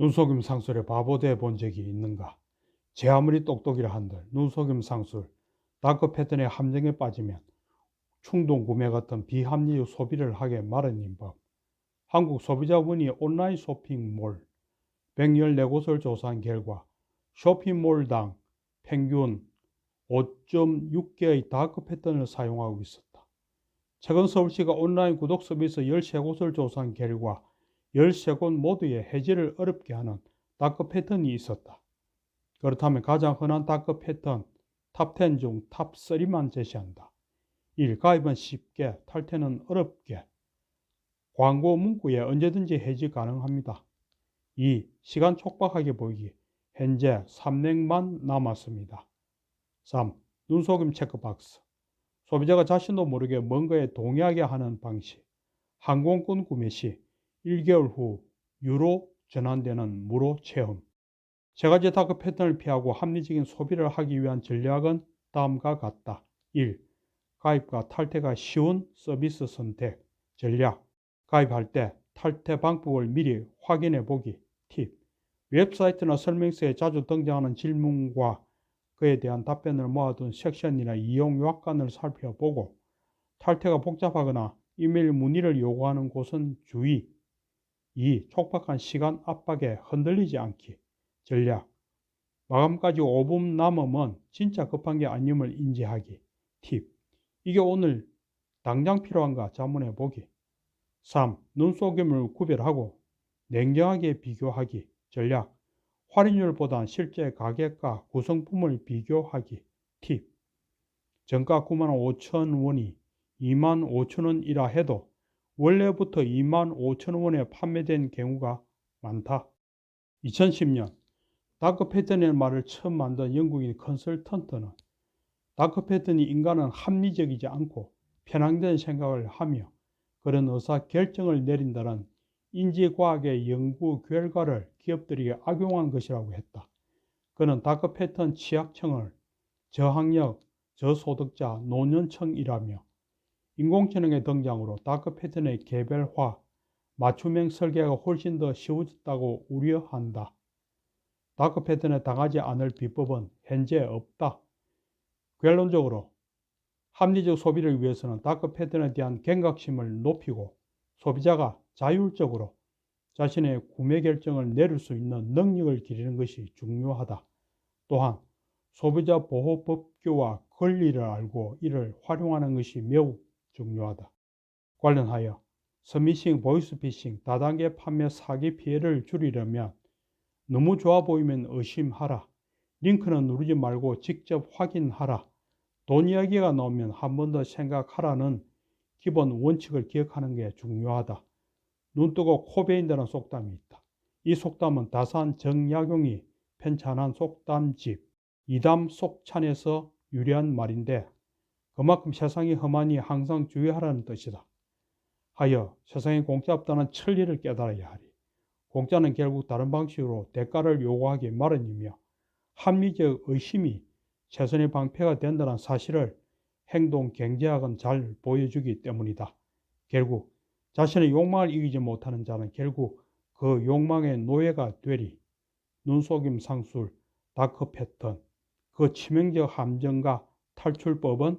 눈속임 상술에 바보돼 본 적이 있는가? 제 아무리 똑똑이라 한들 눈속임 상술, 다크 패턴의 함정에 빠지면 충동 구매 같은 비합리적 소비를 하게 마련인 법. 한국 소비자원이 온라인 쇼핑몰 114곳을 조사한 결과 쇼핑몰당 평균 5.6개의 다크 패턴을 사용하고 있었다. 최근 서울시가 온라인 구독 서비스 13곳을 조사한 결과 13곳 모두의 해지를 어렵게 하는 다크 패턴이 있었다. 그렇다면 가장 흔한 다크 패턴 탑10 중 탑3만 제시한다. 1. 가입은 쉽게, 탈퇴는 어렵게. 광고 문구에 언제든지 해지 가능합니다. 2. 시간 촉박하게 보이기. 현재 3냉만 남았습니다. 3. 눈속임 체크박스. 소비자가 자신도 모르게 뭔가에 동의하게 하는 방식. 항공권 구매 시 1개월 후 유로 전환되는 무료 체험. 다크 패턴을 피하고 합리적인 소비를 하기 위한 전략은 다음과 같다. 1. 가입과 탈퇴가 쉬운 서비스 선택 전략. 가입할 때 탈퇴 방법을 미리 확인해 보기. 팁. 웹사이트나 설명서에 자주 등장하는 질문과 그에 대한 답변을 모아둔 섹션이나 이용 요약관을 살펴보고 탈퇴가 복잡하거나 이메일 문의를 요구하는 곳은 주의. 2. 촉박한 시간 압박에 흔들리지 않기. 전략. 마감까지 5분 남으면 진짜 급한 게 아님을 인지하기. 팁. 이게 오늘 당장 필요한가 자문해 보기. 3. 눈속임을 구별하고 냉정하게 비교하기. 전략. 할인율보다 실제 가격과 구성품을 비교하기. 팁. 정가 9만 5천 원이 2만 5천 원이라 해도 원래부터 2만 5천 원에 판매된 경우가 많다. 2010년 다크 패턴의 말을 처음 만든 영국인 컨설턴트는 다크 패턴이 인간은 합리적이지 않고 편향된 생각을 하며 그런 의사 결정을 내린다는 인지과학의 연구 결과를 기업들에게 악용한 것이라고 했다. 그는 다크 패턴 취약층을 저학력, 저소득자, 노년층이라며 인공지능의 등장으로 다크 패턴의 개별화, 맞춤형 설계가 훨씬 더 쉬워졌다고 우려한다. 다크 패턴에 당하지 않을 비법은 현재 없다. 결론적으로 합리적 소비를 위해서는 다크 패턴에 대한 경각심을 높이고 소비자가 자율적으로 자신의 구매 결정을 내릴 수 있는 능력을 기르는 것이 중요하다. 또한 소비자 보호 법규와 권리를 알고 이를 활용하는 것이 매우 중요하다. 관련하여 스미싱, 보이스피싱, 다단계 판매 사기 피해를 줄이려면 너무 좋아 보이면 의심하라. 링크는 누르지 말고 직접 확인하라. 돈 이야기가 나오면 한 번 더 생각하라는 기본 원칙을 기억하는 게 중요하다. 눈 뜨고 코 베인다는 속담이 있다. 이 속담은 다산 정약용이 편찬한 속담집 이담 속찬에서 유래한 말인데 그만큼 세상이 험하니 항상 주의하라는 뜻이다. 하여 세상에 공짜 없다는 천리를 깨달아야 하리. 공짜는 결국 다른 방식으로 대가를 요구하기 마련이며 합리적 의심이 최선의 방패가 된다는 사실을 행동 경제학은 잘 보여주기 때문이다. 결국 자신의 욕망을 이기지 못하는 자는 결국 그 욕망의 노예가 되리. 눈속임 상술, 다크 패턴, 그 치명적 함정과 탈출법은